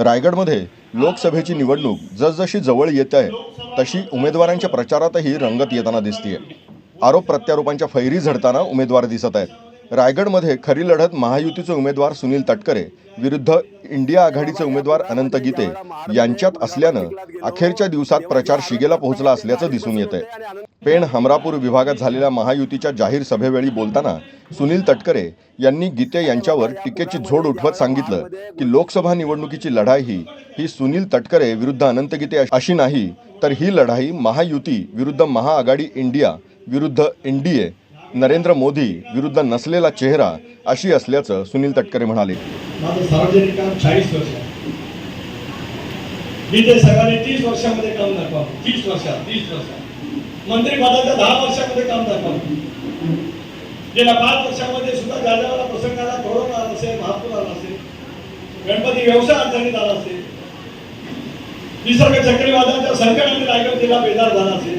रायगडमध्ये लोकसभेची निवडणूक जसजशी जवळ येत आहे तशी उमेदवारांच्या प्रचारातही रंगत येताना दिसतीये. आरोप प्रत्यारोपांच्या फैरी झडताना उमेदवार दिसत आहेत. रायगडमध्ये खरी लढत महायुतीचे उमेदवार सुनील तटकरे विरुद्ध इंडिया आघाडीचे उमेदवार अनंत गीते यांच्यात असल्यानं अखेरच्या दिवसात प्रचार शिगेला पोहोचला असल्याचं दिसून येतंय. पेण हमरापूर विभागात झालेल्या महायुतीच्या जाहीर सभेवेळी बोलताना सुनील तटकरे यांनी गीते यांच्यावर टीकेची झोड उठवत सांगितलं की लोकसभा निवडणुकीची लढाई ही ही सुनील तटकरे विरुद्ध अनंत गीते अशी नाही तर ही लढाई महायुती विरुद्ध महाआघाडी इंडिया विरुद्ध एनडीए नरेंद्र मोदी विरुद्ध नसलेला चेहरा अशी असल्याचं सुनील तटकरे म्हणाले. माझं सार्वजनिक काम चाळीस वर्ष मी ते सगळ्यांनी तीस वर्षामध्ये काम दाखवावं. तीस वर्षात तीस वर्षात. मंत्रिपदाच्या दहा वर्षामध्ये काम दाखवावं. गेल्या पाच वर्षामध्ये सुद्धा ज्या ज्या प्रसंग आला कोरोना आला असेल महापूर आला असेल गणपती व्यवसाय अडचणीत आला असेल निसर्ग चक्रीवादाच्या संकटाने रायगड जिल्हा बेजार झाला असेल.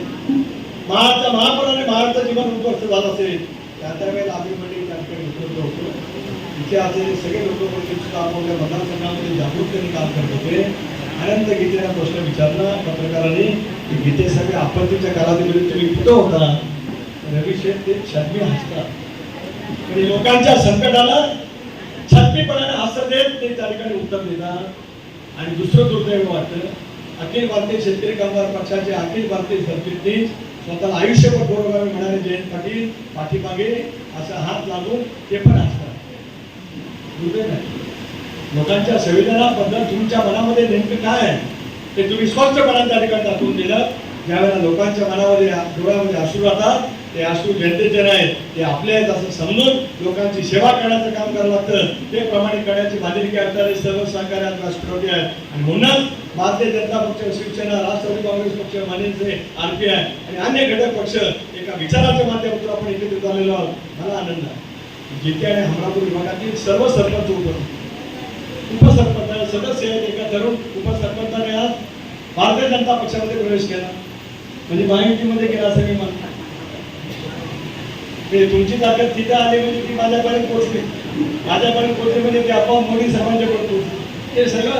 महाराष्ट्र महापणाने महाराष्ट्र जीवन उद्ध्वस्त झालं असेल त्या त्या वेळेला आम्ही मंडळी त्या ठिकाणी उपलब्ध होतो. इथे असलेले सगळे लोक मंडळी सुद्धा आपापल्या मतदारसंघामध्ये जागरूकतेने काम करत होते. अनंत गीतेला प्रश्न विचारला पत्रकारांनी की गीते सगळे आपत्तीच्या कालावधीमध्ये तुम्ही कुठं होता? रवी शेठ ते छाटमी हसतात. म्हणजे लोकांच्या संकटाला छाटमीपणाने हसत देत ते त्या ठिकाणी उत्तर देतात. आणि दुसरं दुर्दैव वाटतं अखिल भारतीय शेतकरी कामगार पक्षाचे अखिल भारतीय सरचिटणीस स्वतःला आयुष्यभर गौरवावे म्हणाले जयंत पाटील पाठीमागे असा हात लागून ते पण असतात. लोकांच्या संविधानाबद्दल तुमच्या मनामध्ये नेमकं काय आहे ते तुम्ही स्पष्टपणे त्या ठिकाणी दाखवून दिलं. ज्यावेळेला लोकांच्या मनामध्ये डोळ्यामध्ये अश्रू राहतात ते अश्रू जनतेचे नाहीत ते आपले आहेत असं समजून लोकांची सेवा करण्याचं काम करावं लागतं. ते प्रमाणित करण्याची बांधिलकी असणारे सर्व सहकार्यात राष्ट्रपती आहेत आणि म्हणूनच भारतीय जनता पक्ष शिवसेना राष्ट्रवादी काँग्रेस पक्ष मनसे आरपीआय आणि अन्य घटक पक्ष एका विचाराच्या माध्यमातून आपण एकत्रित झालेलो आहोत. मला आनंद आहे. जिथे आणि हमरापूर विभागातील सर्व सरपंच उपस्थित उपसरपंच सदस्य आहेत. एका तरुण उपसरपंचाने आज भारतीय जनता पक्षामध्ये प्रवेश केला. म्हणजे माहितीमध्ये केला असं मी म्हणतो. तुमची ताकद तिथे आली म्हणजे ती माझ्यापर्यंत पोहोचली. माझ्यापर्यंत पोहोचली म्हणजे ती आपोआप मोदी साहेबांच्याकडे करतो हे सगळं